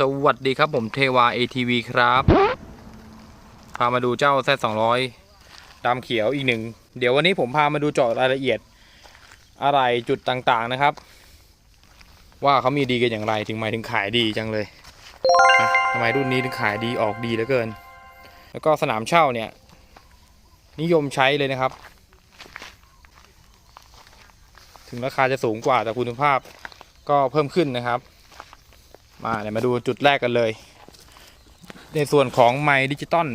สวัสดีครับผมเทวา ATV ครับ พามาดูเจ้าแซ2 0 0ดำเขียวอีกหนึ่ง เดี๋ยววันนี้ผมพามาดูเจาะรายละเอียด อะไรจุดต่างๆนะครับ ว่าเขามีดีกันอย่างไรถึงหมายถึงขายดีจังเลยทำไมรุ่นนี้ถึงขายดีออกดีเหลือเกิน แล้วก็สนามเช่าเนี่ย นิยมใช้เลยนะครับ ถึงราคาจะสูงกว่าแต่คุณภาพก็เพิ่มขึ้นนะครับ มาเดี๋ยวมาดูจุดแรกกันเลย ในส่วนของไมค์ดิจิตอล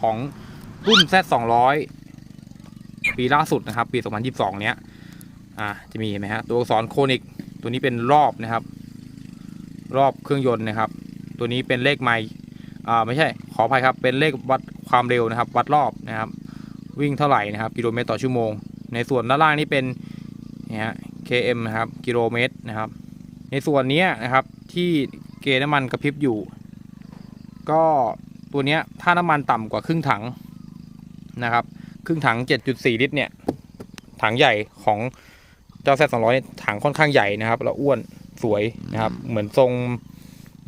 ของรุ่น Z 200ปีล่าสุดนะครับ ปี 2022 เนี้ย อ่า จะมีเห็นไหมฮะ ตัวอักษรโคนิก ตัวนี้เป็นรอบนะครับ รอบเครื่องยนต์นะครับ ตัวนี้เป็นเลขไมค์อ่า ไม่ใช่ ขออภัยครับ เป็นเลขวัดความเร็วนะครับ วัดรอบนะครับ วิ่งเท่าไหร่นะครับ กิโลเมตรต่อชั่วโมง ในส่วนด้านล่างนี่เป็นเนี่ยฮะ km นะครับ กิโลเมตรนะครับ ในส่วนนี้นะครับที่เกณฑ์น้ำมันกระพริบอยู่ ก็ตัวนี้ถ้าน้ำมันต่ำกว่าครึ่งถังนะครับ ครึ่งถัง 7.4 ลิตรเนี่ยถังใหญ่ของเจ้าแซสองร้อยถังค่อนข้างใหญ่นะครับแล้วอ้วนสวยนะครับ เหมือนทรง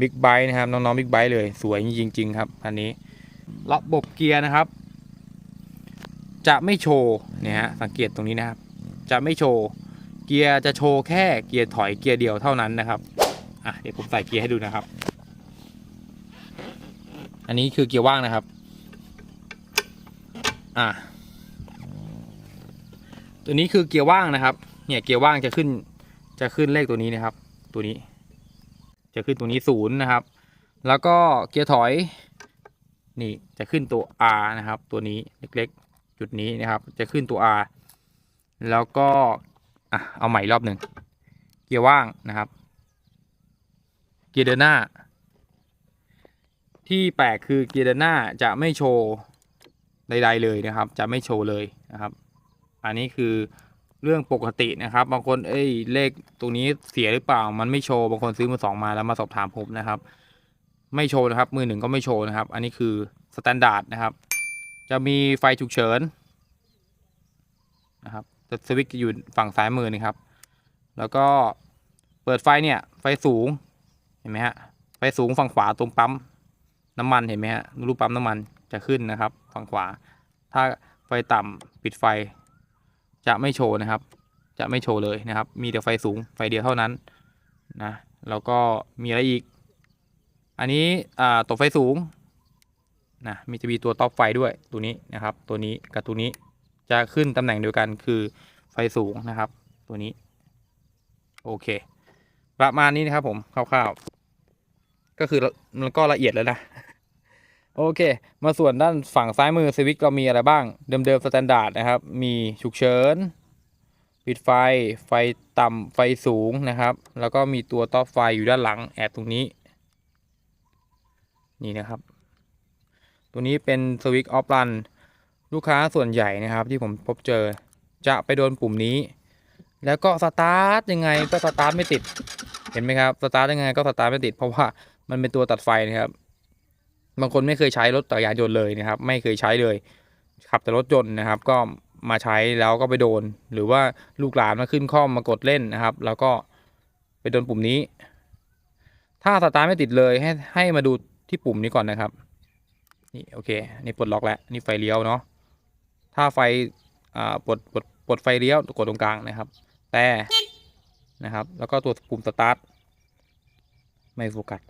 บิ๊กไบค์นะครับ น้องๆบิ๊กไบค์เลยสวยจริง ๆ ครับอันนี้ระบบเกียร์นะครับ จะไม่โชว์เนี่ยฮะสังเกตตรงนี้นะครับ จะไม่โชว์ เกียร์จะโชว์แค่เกียร์ถอยเกียร์เดียวเท่านั้นนะครับอะเดี๋ยวผมใส่เกียร์ให้ดูนะครับ อันนี้คือเกียร์ว่างนะครับอะตัวนี้คือเกียร์ว่างนะครับ เนี่ยเกียร์ว่างจะขึ้นจะขึ้นเลขตัวนี้นะครับ ตัวนี้ จะขึ้นตัวนี้ศูนย์นะครับ แล้วก็เกียร์ถอย นี่จะขึ้นตัว R นะครับ ตัวนี้เล็กๆ จุดนี้นะครับ จะขึ้นตัว R แล้วก็ อะเอาใหม่รอบหนึ่งเกียร์ว่างนะครับ เกียร์เดินหน้า ที่แปลกคือเกียร์เดินหน้าจะไม่โชว์ใดๆเลยนะครับ จะไม่โชว์เลยนะครับ อันนี้คือเรื่องปกตินะครับ บางคนเอ้ยเลขตรงนี้เสียหรือเปล่า มันไม่โชว์บางคนซื้อมือสองมาแล้วมาสอบถามผมนะครับ ไม่โชว์นะครับ มือหนึ่งก็ไม่โชว์นะครับ อันนี้คือสแตนดาร์ดนะครับ จะมีไฟฉุกเฉินนะครับ สวิตช์จะอยู่ฝั่งซ้ายมือนะครับ แล้วก็เปิดไฟเนี่ย ไฟสูง เห็นไหมฮะ ไฟสูงฝั่งขวาตรงปั๊มน้ำมันเห็นไหมฮะ รูปปั๊มน้ำมันจะขึ้นนะครับ ฝั่งขวา ถ้าไฟต่ำปิดไฟ จะไม่โชว์นะครับ จะไม่โชว์เลยนะครับ มีแต่ไฟสูงไฟเดียวเท่านั้นนะ แล้วก็มีอะไรอีก อันนี้ตัวไฟสูงนะ มีจะมีตัวท็อปไฟด้วย ตัวนี้นะครับ ตัวนี้กับตัวนี้ จะขึ้นตำแหน่งเดียวกันคือไฟสูงนะครับ ตัวนี้ โอเค ประมาณนี้นะครับผมคร่าวๆก็คือมันก็ละเอียดแล้วนะ โอเค มาส่วนด้านฝั่งซ้ายมือสวิตช์เรามีอะไรบ้าง เดิมๆสแตนดาร์ดนะครับ มีฉุกเฉินปิดไฟไฟต่ำไฟสูงนะครับ แล้วก็มีตัวท็อปไฟอยู่ด้านหลังแอบตรงนี้ นี่นะครับ ตัวนี้เป็นสวิตช์ออฟรัน ลูกค้าส่วนใหญ่นะครับที่ผมพบเจอจะไปโดนปุ่มนี้ แล้วก็สตาร์ทยังไงก็สตาร์ทไม่ติด เห็นไหมครับสตาร์ทยังไงก็สตาร์ทไม่ติด เพราะว่ามันเป็นตัวตัดไฟนะครับบางคนไม่เคยใช้รถจักรยานยนต์เลยนะครับ ไม่เคยใช้เลยขับแต่รถยนต์นะครับ ก็มาใช้แล้วก็ไปโดน หรือว่าลูกหลานมาขึ้นข้อมมากดเล่นนะครับ แล้วก็ไปโดนปุ่มนี้ ถ้าสตาร์ทไม่ติดเลยให้ให้มาดูที่ปุ่มนี้ก่อนนะครับ นี่โอเค นี่ปลดล็อกแล้ว นี่ไฟเลี้ยวเนาะ ถ้าไฟปลดปลดปลดไฟเลี้ยวกดตรงกลางนะครับ แต่นะครับ แล้วก็ตัวปุ่มสตาร์ทไม่โฟกัส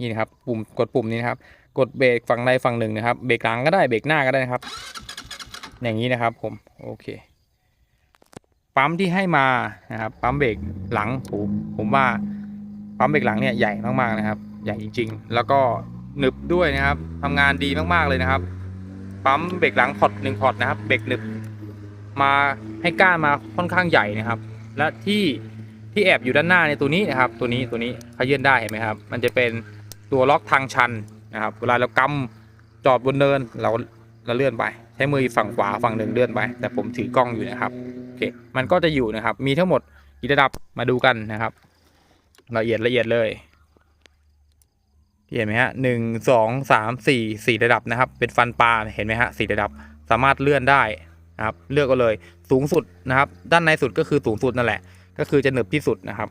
นี่นะครับปุ่มกดปุ่มนี้นะครับ กดเบรกฝั่งใดฝั่งหนึ่งนะครับเบรกหลังก็ได้เบรกหน้าก็ได้นะครับ อย่างนี้นะครับผมโอเค ปั๊มที่ให้มานะครับ ปั๊มเบรกหลังผมผมว่าปั๊มเบรกหลังเนี่ยใหญ่มากๆนะครับ ใหญ่จริง ๆ แล้วก็หนึบด้วยนะครับทำงานดีมากๆเลยนะครับ ปั๊มเบรกหลังพอร์ตหนึ่งพอร์ตนะครับเบรกหนึบมาให้ก้านมาค่อนข้างใหญ่นะครับ และที่ที่แอบอยู่ด้านหน้าในตัวนี้นะครับ ตัวนี้ตัวนี้ขยื่นได้เห็นไหมครับ มันจะเป็นตัวล็อกทางชันนะครับเวลาเรากำจอดบนเนินเราเราเลื่อนไป ใช้มือฝั่งขวาฝั่งหนึ่งเลื่อนไป แต่ผมถือกล้องอยู่นะครับโอเคมันก็จะอยู่นะครับ มีทั้งหมดกี่ระดับมาดูกันนะครับ ละเอียดละเอียดเลย เห็นไหมฮะหนึ่งสองสามสี่สี่ระดับนะครับ เป็นฟันปลาเห็นไหมฮะสี่ระดับ สามารถเลื่อนได้นะครับ เลือกก็เลยสูงสุดนะครับ ด้านในสุดก็คือสูงสุดนั่นแหละ ก็คือจะหนึบที่สุดนะครับ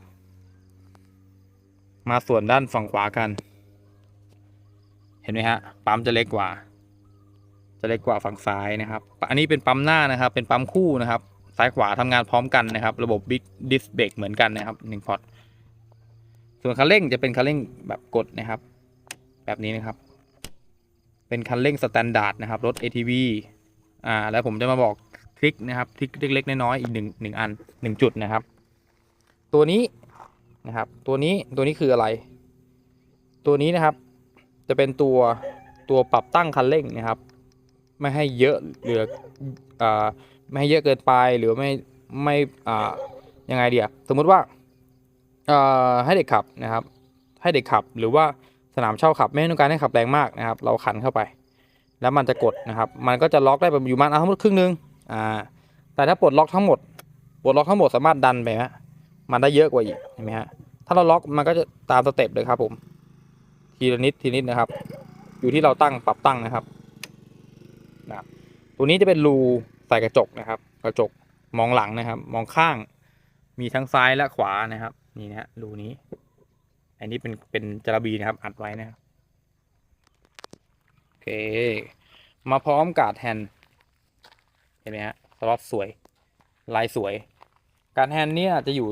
มาส่วนด้านฝั่งขวากัน เห็นไหมฮะปั๊มจะเล็กกว่า จะเล็กกว่าฝั่งซ้ายนะครับ อันนี้เป็นปั๊มหน้านะครับ เป็นปั๊มคู่นะครับ ซ้ายขวาทำงานพร้อมกันนะครับ ระบบ Big Disc Brake เหมือนกันนะครับหนึ่งพอร์ตส่วนคันเร่งจะเป็นคันเร่งแบบกดนะครับ แบบนี้นะครับ เป็นคันเร่งสแตนดาร์ดนะครับ รถ ATV อ่า แล้วผมจะมาบอกทริคนะครับทริคเล็กๆน้อยๆอีกหนึ่งหนึ่งอันหนึ่งจุดนะครับ ตัวนี้นะครับ ตัวนี้ตัวนี้คืออะไร ตัวนี้นะครับ จะเป็นตัวตัวปรับตั้งคันเร่งนะครับ ไม่ให้เยอะหรืออ่าไม่ให้เยอะเกินไปหรือไม่ไม่อ่ายังไงเดียสมมุติว่าอ่าให้เด็กขับนะครับ ให้เด็กขับหรือว่า สนามเช่าขับไม่ต้องการให้ขับแรงมากนะครับ เราขันเข้าไป แล้วมันจะกดนะครับ มันก็จะล็อกได้ประมาณอะทั้งหมดครึ่งหนึงอ่าแต่ถ้าปลดล็อกทั้งหมดปลดล็อกทั้งหมดสามารถดันไปฮะมันได้เยอะกว่าอีกเห็นไหมฮะถ้าเราล็อกมันก็จะตามสเต็ปเลยครับผม ทีละนิดทีนิดนะครับ อยู่ที่เราตั้งปรับตั้งนะครับนะตัวนี้จะเป็นรูใส่กระจกนะครับ กระจกมองหลังนะครับ มองข้าง มีทั้งซ้ายและขวานะครับ นี่นะฮะรูนี้ อันนี้เป็นเป็นจระบีนะครับ อัดไว้นะครับโอเค มาพร้อมกาดแฮนด์เห็นไหมฮะสล็อตสวย ลายสวย การแฮนด์เนี่ยจะอยู่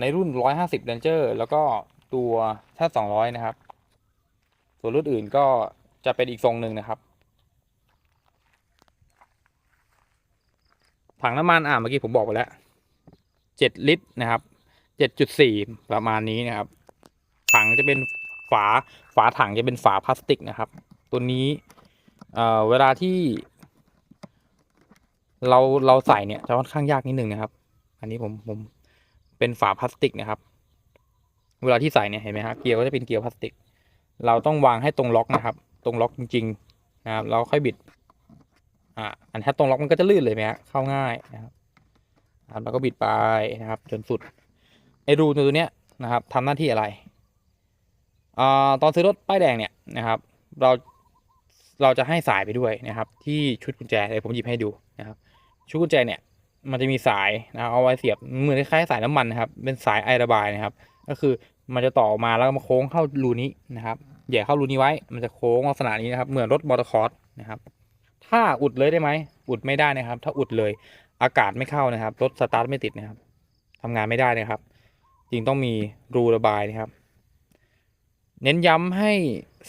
ในรุ่น 150 Ranger แล้วก็ตัวถ้า 200 นะครับ ส่วนรุ่นอื่นก็จะเป็นอีกทรงหนึ่งนะครับ ถังน้ำมันอ่าเมื่อกี้ผมบอกไปแล้ว 7 ลิตรนะครับ 7.4 ประมาณนี้นะครับ งจะเป็นฝาฝาถังจะเป็นฝาพลาสติกนะครับ ตัวนี้เอ่อเวลาที่ เราเราใส่เนี่ยจะค่อนข้างยากนิดนึงนะครับ อันนี้ผมผมเป็นฝาพลาสติกนะครับ เวลาที่ใส่เนี่ยเห็นไหมครับเกียร์ก็จะเป็นเกียร์พลาสติก เราต้องวางให้ตรงล็อกนะครับ ตรงล็อกจริงๆนะครับเราค่อยบิดอ่าอันถ้าตรงล็อกมันก็จะลื่นเลยไหมฮะเข้าง่ายนะครับครับแล้วก็บิดไปนะครับ จนสุดไอรูตัวเนี้ยนะครับทำหน้าที่อะไร ตอนซื้อรถป้ายแดงเนี่ยนะครับ เราเราจะให้สายไปด้วยนะครับ ที่ชุดกุญแจเดี๋ยวผมหยิบให้ดูนะครับ ชุดกุญแจเนี่ยมันจะมีสายนะเอาไว้เสียบเหมือนคล้ายๆสายน้ำมันนะครับ เป็นสายไอระบายนะครับ ก็คือมันจะต่อมาแล้วมาโค้งเข้ารูนี้นะครับแย่เข้ารูนี้ไว้ มันจะโค้งลักษณะนี้นะครับ เหมือนรถมอเตอร์คอร์สนะครับ ถ้าอุดเลยได้ไหม อุดไม่ได้นะครับ ถ้าอุดเลย อากาศไม่เข้านะครับ รถสตาร์ทไม่ติดนะครับทำงานไม่ได้นะครับจึงต้องมีรูระบายนะครับ เน้นย้ำให้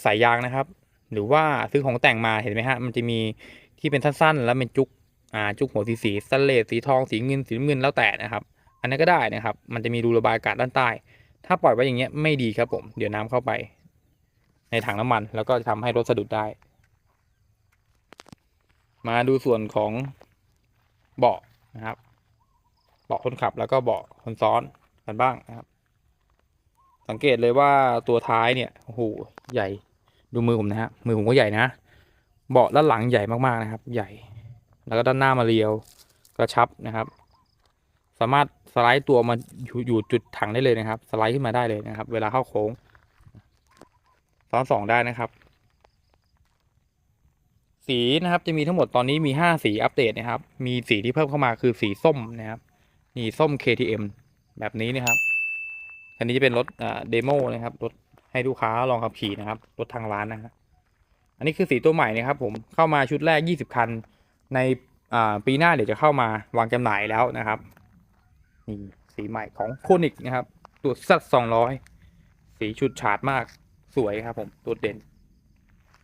ใส่ยางนะครับ หรือว่าซื้อของแต่งมาเห็นไหมฮะมันจะมีที่เป็นสั้นๆ แล้วเป็นจุกอ่าจุกหัวสีสีสเลสสีทองสีเงินสีเงินแล้วแต่นะครับ อันนั้นก็ได้นะครับ มันจะมีรูระบายอากาศด้านใต้ ถ้าปล่อยไว้อย่างเงี้ยไม่ดีครับผมเดี๋ยวน้ำเข้าไป ในถังน้ำมัน แล้วก็จะทำให้รถสะดุดได้ มาดูส่วนของเบาะนะครับเบาะคนขับแล้วก็เบาะคนซ้อนกันบ้างนะครับ สังเกตเลยว่าตัวท้ายเนี่ยโอ้โหใหญ่ดูมือผมนะฮะมือผมก็ใหญ่นะ เบาะด้านหลังใหญ่มากๆนะครับ ใหญ่ แล้วก็ด้านหน้ามาเรียวกระชับนะครับ สามารถสไลด์ตัวมาอยู่อยู่จุดถังได้เลยนะครับ สไลด์ขึ้นมาได้เลยนะครับ เวลาเข้าโค้งซ้อนสองได้นะครับ สีนะครับจะมีทั้งหมดตอนนี้มี5สีอัปเดตนะครับ มีสีที่เพิ่มเข้ามาคือสีส้มนะครับนี่ส้ม KTM แบบนี้นะครับ อันนี้จะเป็นรถเดโมนะครับ รถให้ลูกค้าลองขับขี่นะครับ รถทางร้านนะครับอันนี้คือสีตัวใหม่นะครับ ผมเข้ามาชุดแรก 20 คัน ในปีหน้าเดี๋ยวจะเข้ามาวางจำหน่ายแล้วนะครับนี่สีใหม่ของโคนิกนะครับ ตัวซัด200 สีชุดฉาดมากสวยครับ ผมตัวเด่น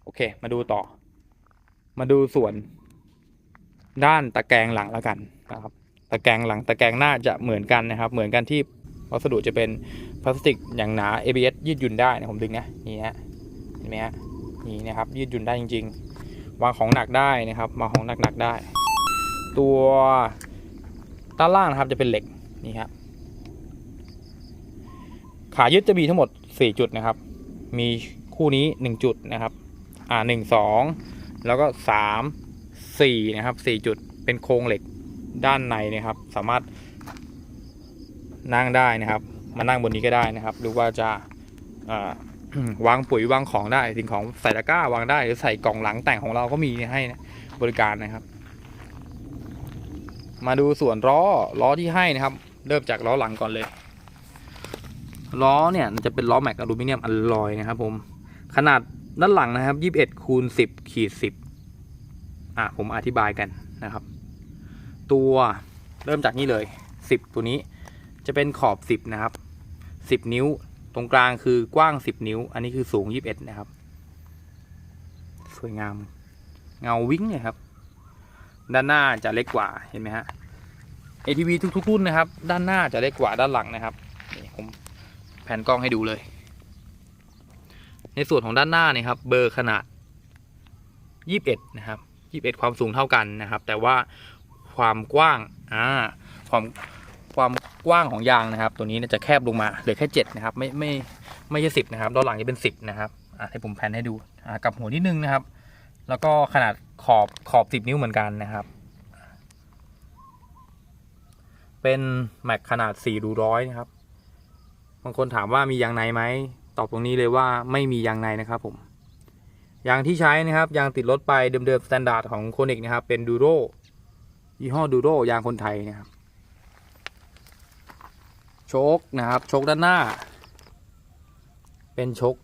โอเค มาดูต่อ มาดูส่วนด้านตะแกรงหลังแล้วกันนะครับ ตะแกรงหลังตะแกรงหน้าจะเหมือนกันนะครับ เหมือนกันที่ วัสดุจะเป็นพลาสติกอย่างหนา ABS ยืดหยุ่นได้นะผมดึงนะนี่ฮะเห็นไหมฮะนี่นะครับยืดหยุ่นได้จริง ๆ วางของหนักได้นะครับวางของหนักๆได้ ตัวด้านล่างนะครับจะเป็นเหล็กนี่ครับขายึดจะมีทั้งหมด 4 จุดนะครับ มีคู่นี้ 1 จุดนะครับ อ่าหนึ่งสองแล้วก็สามสี่นะครับสี่จุดเป็นโครงเหล็กด้านในนะครับ สามารถ นั่งได้นะครับ มานั่งบนนี้ก็ได้นะครับ หรือว่าจะวางปุ๋ยวางของได้สิ่งของใส่ตะกร้าวางได้หรือใส่กล่องหลังแต่งของเราก็มีให้บริการนะครับ มาดูส่วนล้อล้อที่ให้นะครับ เริ่มจากล้อหลังก่อนเลยล้อเนี่ยจะเป็นล้อแม็กอลูมิเนียมอลลอยนะครับ ผมขนาดด้านหลังนะครับ21คูณ10ขีด10อะผมอธิบายกันนะครับ ตัวเริ่มจากนี่เลย 10 ตัวนี้ จะเป็นขอบ 10 นะครับ 10 นิ้ว ตรงกลางคือกว้าง 10 นิ้ว อันนี้คือสูง 21 นะครับ สวยงาม เงาวิ่งเลยครับ ด้านหน้าจะเล็กกว่า เห็นไหมฮะ ATV ทุกๆรุ่นนะครับ ด้านหน้าจะเล็กกว่าด้านหลังนะครับ นี่ผมแผ่นกล้องให้ดูเลย ในส่วนของด้านหน้าเนี่ยครับ เบอร์ขนาด 21 นะครับ 21 ความสูงเท่ากันนะครับ แต่ว่าความกว้าง อ่า ความ ความกว้างของยางนะครับ ตัวนี้จะแคบลงมาเหลือแค่7นะครับไม่ไม่ไม่ใช่10นะครับด้านหลังจะเป็น 10นะครับอ่าให้ผมแผนให้ดูอ่ากลับหัวนิดนึงนะครับ แล้วก็ขนาดขอบขอบ 10 นิ้วเหมือนกันนะครับเป็นแม็กขนาด4รูร้อยนะครับ บางคนถามว่ามียางในไหม ตอบตรงนี้เลยว่าไม่มียางในนะครับผม ยางที่ใช้นะครับ ยางติดรถไปเดิมๆสแตนดาร์ดของโคนิกนะครับ เป็นดูโรยี่ห้อดูโรยางคนไทยนะครับ ชคนะครับชคด้านหน้า เป็นชค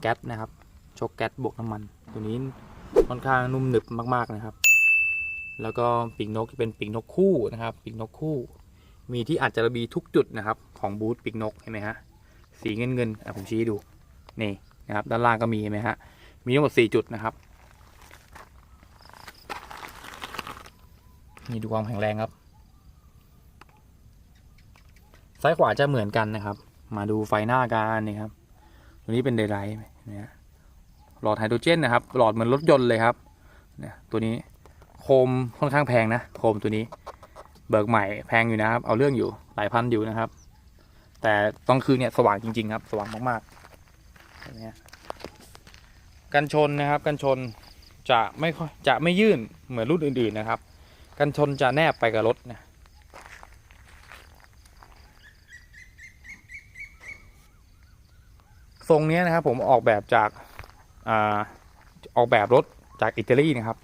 แก๊สนะครับชคแก๊สบวกน้ำมัน ตัวนี้ค่อนข้างนุ่มหนึบมากๆนะครับ แล้วก็ปีกนกเป็นปีกนกคู่นะครับปีกนกคู่ มีที่อาจจะระบีทุกจุดนะครับ ของบูธปีกนกเห็นไหมฮะสีเงินเงินๆอะผมชี้ดูนี่นะครับ ด้านล่างก็มีเห็นไหมฮะมีทั้งหมดสี่จุดนะครับนี่ดูความแข็งแรงครับ ซ้ายขวาจะเหมือนกันนะครับ มาดูไฟหน้ากันนี่ครับ ตัวนี้เป็นเดย์ไลท์นะฮะหลอดไฮโดรเจนนะครับ หลอดเหมือนรถยนต์เลยครับเนี่ยตัวนี้โคมค่อนข้างแพงนะ โคมตัวนี้ เบิกใหม่แพงอยู่นะครับ เอาเรื่องอยู่หลายพันอยู่นะครับ แต่ตอนคืนเนี่ยสว่างจริง ๆ ครับ สว่างมากๆอย่างเงี้ยกันชนนะครับ กันชนจะไม่ค่อยจะไม่ยื่นเหมือนรุ่นอื่น ๆนะครับ กันชนจะแนบไปกับรถนะ ทรงนี้นะครับ ผมออกแบบจากอออกแบบรถจากอิตาลีนะครับ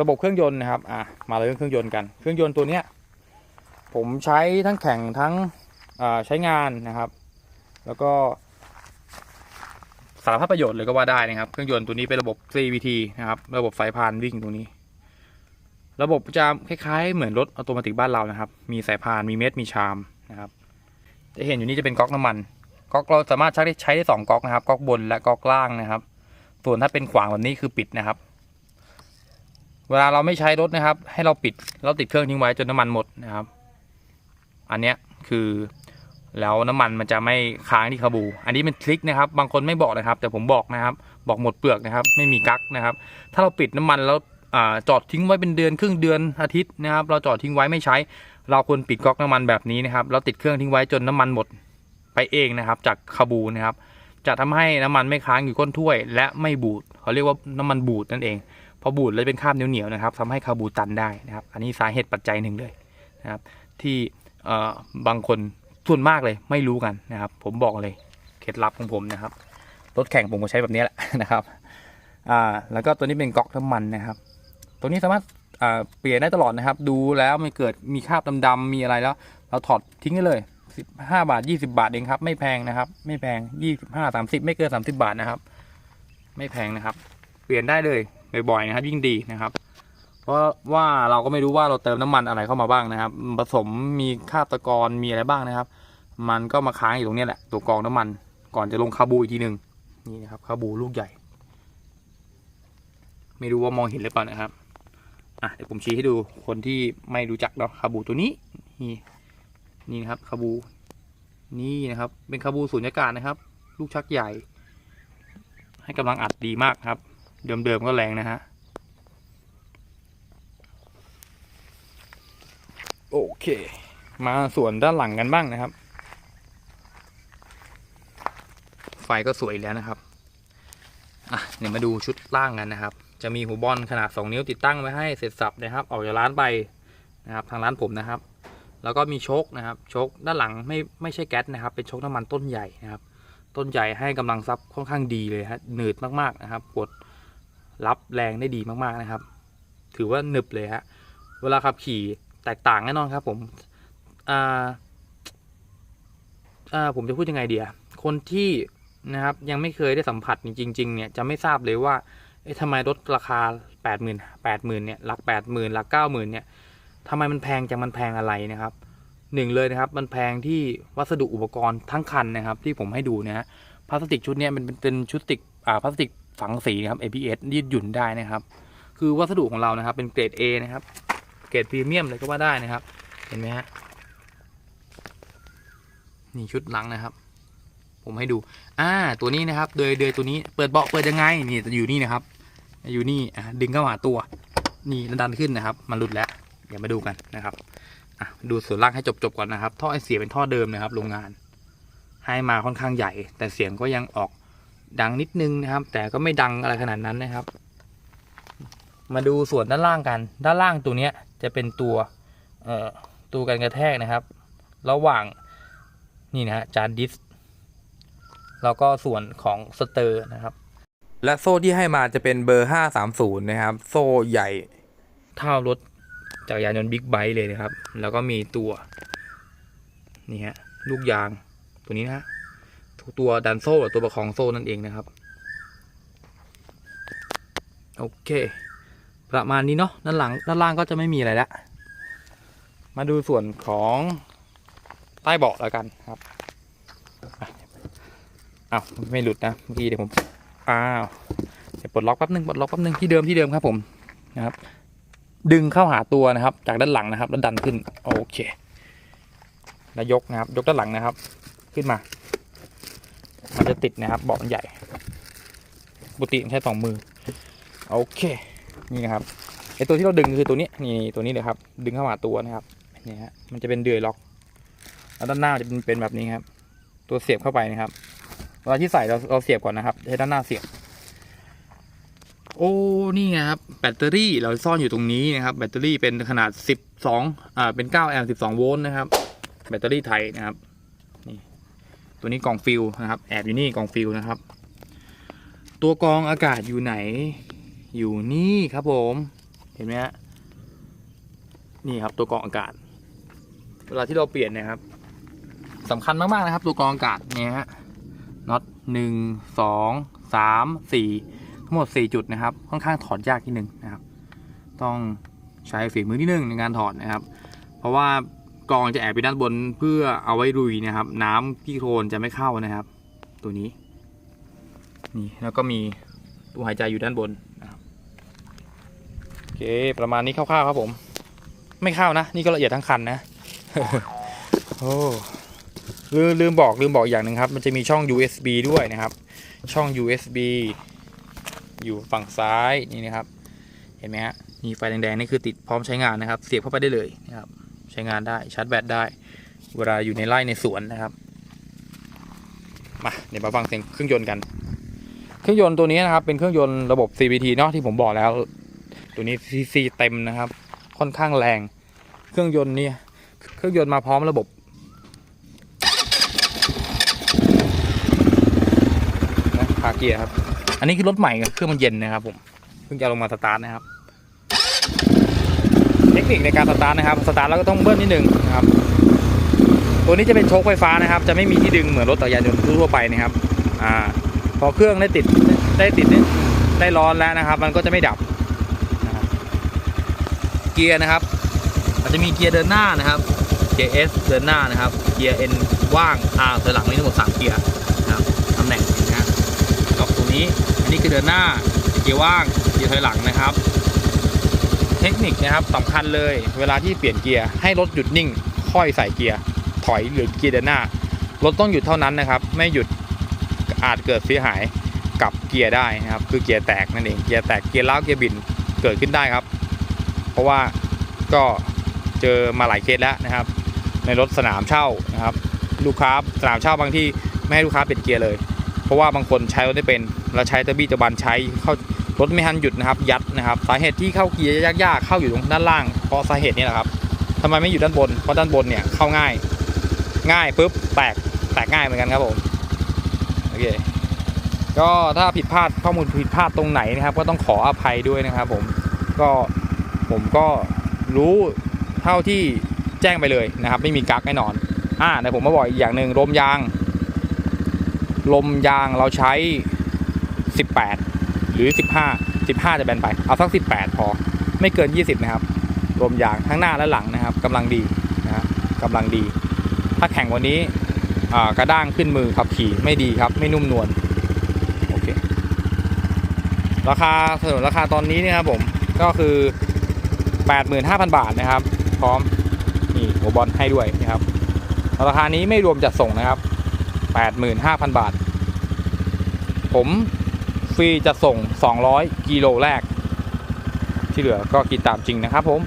ระบบเครื่องยนต์นะครับอะมาเรื่องเครื่องยนต์กัน เครื่องยนต์ตัวเนี้ยผมใช้ทั้งแข่งทั้งใช้งานนะครับ แล้วก็สารพัดประโยชน์เลยก็ว่าได้นะครับ เครื่องยนต์ตัวนี้เป็นระบบ CVT นะครับ ระบบสายพานวิ่งตรงนี้ ระบบจะคล้ายๆ เหมือนรถอัตโนมัติบ้านเรานะครับ มีสายพานมีเม็ดมีชามนะครับ จะเห็นอยู่นี่จะเป็นก๊อกน้ำมันก๊อกเราสามารถใช้ได้ใช้ได้สองก๊อกนะครับก๊อกบนและก๊อกล่างนะครับ ส่วนถ้าเป็นขวางแบบนี้คือปิดนะครับ เวลาเราไม่ใช้รถนะครับ ให้เราปิดเราติดเครื่องทิ้งไว้จนน้ำมันหมดนะครับ อันเนี้ยคือแล้วน้ำมันมันจะไม่ค้างที่คาบู อันนี้เป็นทริคนะครับ บางคนไม่บอกนะครับ แต่ผมบอกนะครับ บอกหมดเปลือกนะครับ ไม่มีกั๊กนะครับ ถ้าเราปิดน้ำมันแล้วอจอดทิ้งไว้เป็นเดือนครึ่งเดือนอาทิตย์นะครับ เราจอดทิ้งไว้ไม่ใช้ เราควรปิดก๊อกน้ำมันแบบนี้นะครับเราติดเครื่องทิ้งไว้จนน้ำมันหมดไปเองนะครับ จากคาบูนะครับ จะทำให้น้ำมันไม่ค้างอยู่ก้นถ้วย และไม่บูดเขาเรียกว่าน้ำมันบูดนั่นเอง พอบูดแล้วเป็นคราบเหนียวๆนะครับทำให้คาบูตันได้นะครับ อันนี้สาเหตุปัจจัยหนึ่งเลยนะครับ ที่เอ่อบางคนส่วนมากเลยไม่รู้กันนะครับ ผมบอกเลยเคล็ดลับของผมนะครับรถแข่งผมก็ใช้แบบนี้แหละนะครับอ่าแล้วก็ตัวนี้เป็นก๊อกน้ำมันนะครับ ตัวนี้สามารถ เปลี่ยนได้ตลอดนะครับ ดูแล้วไม่เกิดมีคราบดำๆมีอะไรแล้ว เราถอดทิ้งได้เลย 15 บาท 20 บาทเองครับ ไม่แพงนะครับ ไม่แพง 25 30 ไม่เกิน 30 บาทนะครับ ไม่แพงนะครับ เปลี่ยนได้เลยบ่อยๆนะครับ ยิ่งดีนะครับ เพราะว่าเราก็ไม่รู้ว่าเราเติมน้ำมันอะไรเข้ามาบ้างนะครับ ผสมมีคราบตะกอนมีอะไรบ้างนะครับ มันก็มาค้างอยู่ตรงนี้แหละ ตัวกรองน้ำมัน ก่อนจะลงคาบูอีกทีหนึ่งนี่นะครับคาบูลูกใหญ่ ไม่รู้ว่ามองเห็นหรือเปล่านะครับ อะเดี๋ยวผมชี้ให้ดูคนที่ไม่รู้จักเนาะคาบูตัวนี้นี่นี่นะครับคาบูนี่นะครับ เป็นคาบูสูญญากาศนะครับ ลูกชักใหญ่ ให้กำลังอัดดีมากครับ เดิมๆก็แรงนะฮะโอเค มาส่วนด้านหลังกันบ้างนะครับ ไฟก็สวยแล้วนะครับ อะเดี๋ยวมาดูชุดล่างกันนะครับ จะมีหูบอลขนาด 2 นิ้วติดตั้งไว้ให้เสร็จสับนะครับ ออกจากร้านไปนะครับทางร้านผมนะครับ แล้วก็มีชคนะครับชคด้านหลังไม่ไม่ใช่แก๊สนะครับ เป็นชคน้ำมันต้นใหญ่นะครับ ต้นใหญ่ให้กำลังซับค่อนข้างดีเลยฮะหนืดมากๆนะครับ กดรับแรงได้ดีมากๆนะครับ ถือว่าหนึบเลยฮะเวลาขับขี่แตกต่างแน่นอนครับ ผมอ่าอ่อผมจะพูดยังไงเดียคนที่นะครับยังไม่เคยได้สัมผัสจริง ๆ เนี่ยจะไม่ทราบเลยว่า อ๊ะทำไมรถราคาแปดหมื่นแปดหมื่นเนี่ยหลักแปดหมื่นหลักเก้าหมื่นเนี่ยทำไมมันแพงจังมันแพงอะไรนะครับหนึ่งเลยนะครับมันแพงที่วัสดุอุปกรณ์ทั้งคันนะครับ ที่ผมให้ดูนะฮะพลาสติกชุดเนี้ยมันเป็นชุดติกอ่าพลาสติกฝังสีนะครับ ABS ยืดหยุ่นได้นะครับ คือวัสดุของเรานะครับ เป็นเกรด A นะครับ เกรดพรีเมียมเลยก็ว่าได้นะครับ เห็นไหมฮะนี่ชุดหลังนะครับ ผมให้ดู อ่า ตัวนี้นะครับ โดยโดยตัวนี้เปิดเบาะเปิดยังไงนี่อยู่นี่นะครับ อยู่นี่ดึงเข้าหาตัว นี่แล้วดันขึ้นนะครับ มันหลุดแล้ว เดี๋ยวมาดูกันนะครับดูส่วนล่างให้จบๆก่อนนะครับ ท่อไอเสียเป็นท่อเดิมนะครับ โรงงาน ให้มาค่อนข้างใหญ่ แต่เสียงก็ยังออกดังนิดนึงนะครับ แต่ก็ไม่ดังอะไรขนาดนั้นนะครับ มาดูส่วนด้านล่างกัน ด้านล่างตัวเนี้ยจะเป็นตัวเอ่อตัวกันกระแทกนะครับ ระหว่างนี่นะฮะจานดิสแล้วก็ส่วนของสเตอร์นะครับ และโซ่ที่ให้มาจะเป็นเบอร์ 530 นะครับ โซ่ใหญ่เท่ารถจักรยานยนต์บิ๊กไบค์เลยนะครับ แล้วก็มีตัว นี่ฮะ ลูกยางตัวนี้นะฮะตัวดันโซ่หรือตัวประคองโซ่นั่นเองนะครับ โอเค ประมาณนี้เนาะด้านหลังด้านล่างก็จะไม่มีอะไรละมาดูส่วนของใต้เบาะแล้วกันครับอ้าวไม่หลุดนะเมื่อกี้เดี๋ยวผม อ้าวเดี๋ยวปลดล็อกแป๊บนึงปลดล็อกแป๊บนึงที่เดิมที่เดิมครับผมนะครับ ดึงเข้าหาตัวนะครับ จากด้านหลังนะครับ แล้วดันขึ้นโอเคแล้วยกนะครับ ยกด้านหลังนะครับ ขึ้นมา มันจะติดนะครับเบาะมันใหญ่ปกติใช้สองมือโอเคนี่นะครับไอตัวที่เราดึงคือตัวนี้นี่ตัวนี้เลยครับ ดึงเข้าหาตัวนะครับนี่ฮะมันจะเป็นเดือยล็อกแล้วด้านหน้าจะเป็นแบบนี้ครับ ตัวเสียบเข้าไปนะครับ เวลาที่ใส่เราเราเสียบก่อนนะครับใช้ด้านหน้าเสียบ โอ้นี่ไงครับแบตเตอรี่เราซ่อนอยู่ตรงนี้นะครับ แบตเตอรี่เป็นขนาด 12อ่าเป็น9แอมป์12โวลต์นะครับ แบตเตอรี่ไทยนะครับนี่ตัวนี้กล่องฟิลนะครับแอบอยู่นี่กล่องฟิลนะครับ ตัวกรองอากาศอยู่ไหนอยู่นี่ครับผมเห็นไหมฮะนี่ครับตัวกรองอากาศ เวลาที่เราเปลี่ยนนะครับสำคัญมากๆนะครับ ตัวกรองอากาศเนี่ยฮะ น็อตหนึ่งสองสามสี่ทั้งหมดสี่จุดนะครับ ค่อนข้างถอดยากที่หนึ่งนะครับ ต้องใช้ฝีมือที่หนึ่งในการถอดนะครับ เพราะว่ากองจะแอบไปด้านบนเพื่อเอาไว้รุยนะครับ น้ำที่โคลนจะไม่เข้านะครับ ตัวนี้ นี่แล้วก็มีตัวหายใจอยู่ด้านบนนะครับโอเคประมาณนี้คร่าวๆครับผม ไม่เข้านะ นี่ก็ละเอียดทั้งคันนะ โอ้ ลืมลืมบอกลืมบอกอย่างหนึ่งครับ มันจะมีช่อง USB ด้วยนะครับ ช่อง USB อยู่ฝั่งซ้ายนี่นะครับ เห็นไหมฮะมีไฟแดงๆนี่คือติดพร้อมใช้งานนะครับ เสียบเข้าไปได้เลยนะครับใช้งานได้ชาร์จแบตได้ เวลาอยู่ในไร่ในสวนนะครับมาเดี๋ยวมาฟังเสียงเครื่องยนต์กัน เครื่องยนต์ตัวนี้นะครับ เป็นเครื่องยนต์ระบบ CVT เนาะที่ผมบอกแล้ว ตัวนี้ CC เต็มนะครับ ค่อนข้างแรง เครื่องยนต์นี่เครื่องยนต์มาพร้อมระบบ นะคา เกียร์ครับ อันนี้คือรถใหม่ครับเครื่องมันเย็นนะครับผม เพิ่งจะลงมาสตาร์ทนะครับ เทคนิคในการสตาร์ทนะครับ สตาร์ทแล้วก็ต้องเบิ้ลนิดนึงนะครับ ตัวนี้จะเป็นโชคไฟฟ้านะครับ จะไม่มีที่ดึงเหมือนรถจักรยานยนต์ทั่วไปนะครับ อ่า พอเครื่องได้ติดได้ติดได้ร้อนแล้วนะครับ มันก็จะไม่ดับนะครับเกียร์นะครับมันจะมีเกียร์เดินหน้านะครับเกียร์ S เดินหน้านะครับ เกียร์ N ว่าง R ถอยหลังมีทั้งหมด3เกียร์นะครับตำแหน่งนะฮะ นี้ อันนี้คือเดินหน้าเกียร์ว่างเกียร์ถอยหลังนะครับ เทคนิคนะครับสำคัญเลยเวลาที่เปลี่ยนเกียร์ให้รถหยุดนิ่ง ค่อยใส่เกียร์ถอยหรือเกียร์เดินหน้ารถต้องหยุดเท่านั้นนะครับ ไม่หยุดอาจเกิดเสียหายกับเกียร์ได้นะครับ คือเกียร์แตกนั่นเองเกียร์แตกเกียร์ล้าวเกียร์บินเกิดขึ้นได้ครับ เพราะว่าก็เจอมาหลายเคสแล้วนะครับ ในรถสนามเช่านะครับ ลูกค้าสนามเช่าบางที่ไม่ให้ลูกค้าเปลี่ยนเกียร์เลย เพราะว่าบางคนใช้รถไม่เป็น แล้วใช้ตะบี้ตะบันใช้เข้ารถไม่ทันหยุดนะครับ ยัดนะครับ สาเหตุที่เข้าเกียร์ยากๆเข้าอยู่ตรงด้านล่างเพราะสาเหตุนี้แหละครับทำไมไม่อยู่ด้านบนเพราะด้านบนเนี่ยเข้าง่าย ง่ายปุ๊บแตกแตกง่ายเหมือนกันครับผมโอเคก็ถ้าผิดพลาดข้อมูลผิดพลาดตรงไหนนะครับ ก็ต้องขออภัยด้วยนะครับ ผมก็ผมก็รู้เท่าที่แจ้งไปเลยนะครับ ไม่มีกักแน่นอนอ่าเดี๋ยวผมมาบอกอีกอย่างหนึ่งลมยาง ลมยางเราใช้ 18 หรือ 15 15 จะแบนไป เอาสัก 18 พอ ไม่เกิน 20 นะครับลมยางทั้งหน้าและหลังนะครับกำลังดีนะกำลังดี ถ้าแข่งวันนี้กระด้างขึ้นมือขับขี่ไม่ดีครับ ไม่นุ่มนวล โอเค ราคาถนนราคาตอนนี้นี่ยครับผม ก็คือ 85,000 บาทนะครับ พร้อม นี่หัวบอลให้ด้วยนะครับ ราคานี้ไม่รวมจัดส่งนะครับ 85,000 บาท ผม ฟรีจัดส่ง 200 กิโลแรก ที่เหลือก็คิดตามจริงนะครับผม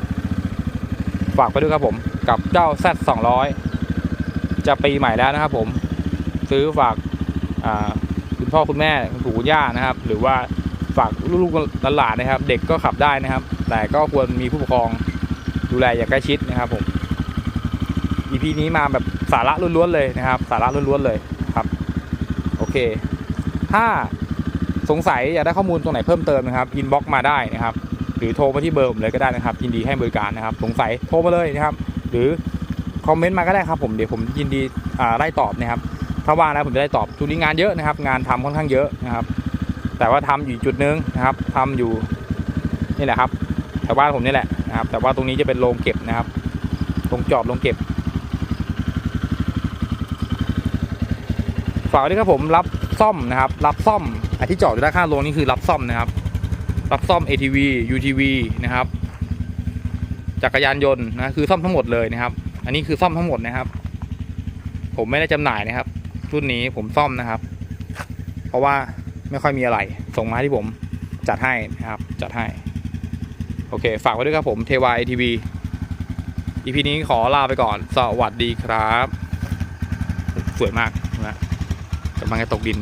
ฝากไปด้วยครับผม กับเจ้า Z 200 จะปีใหม่แล้วนะครับผม ซื้อฝากคุณพ่อคุณแม่คุณปู่คุณย่านะครับ หรือว่าฝากลูกๆหลานนะครับ เด็กก็ขับได้นะครับ แต่ก็ควรมีผู้ปกครองดูแลอย่างใกล้ชิดนะครับผม EP นี้มาแบบสาระล้วนๆเลยนะครับ สาระล้วนๆเลยครับ โอเคถ้า สงสัยอยากได้ข้อมูลตรงไหนเพิ่มเติมนะครับอินบ็อกมาได้นะครับ หรือโทรมาที่เบอร์ผมเลยก็ได้นะครับ ยินดีให้บริการนะครับ สงสัยโทรมาเลยนะครับ หรือคอมเมนต์มาก็ได้ครับผมเดี๋ยวผมยินดีอ่าไล่ตอบนะครับถ้าว่างแล้วผมจะได้ตอบช่วงนี้งานเยอะนะครับ งานทำค่อนข้างเยอะนะครับ แต่ว่าทำอยู่จุดนึงนะครับทำอยู่นี่แหละครับแถวบ้านผมนี่แหละนะครับ แต่ว่าตรงนี้จะเป็นโรงเก็บนะครับโรงจอบโรงเก็บฝากด้วยครับผมรับซ่อมนะครับ รับซ่อม ไอที่จอดอยู่ด้านข้างโรงนี่คือรับซ่อมนะครับ รับซ่อม ATV UTV นะครับ จักรยานยนต์นะคือซ่อมทั้งหมดเลยนะครับ อันนี้คือซ่อมทั้งหมดนะครับ ผมไม่ได้จำหน่ายนะครับ รุ่นนี้ผมซ่อมนะครับ เพราะว่าไม่ค่อยมีอะไร ส่งมาที่ผมจัดให้นะครับ จัดให้ โอเค ฝากไว้ด้วยครับผมเทวา ATV EP นี้ขอลาไปก่อน สวัสดีครับ สวยมากนะกำลังจะตกดิน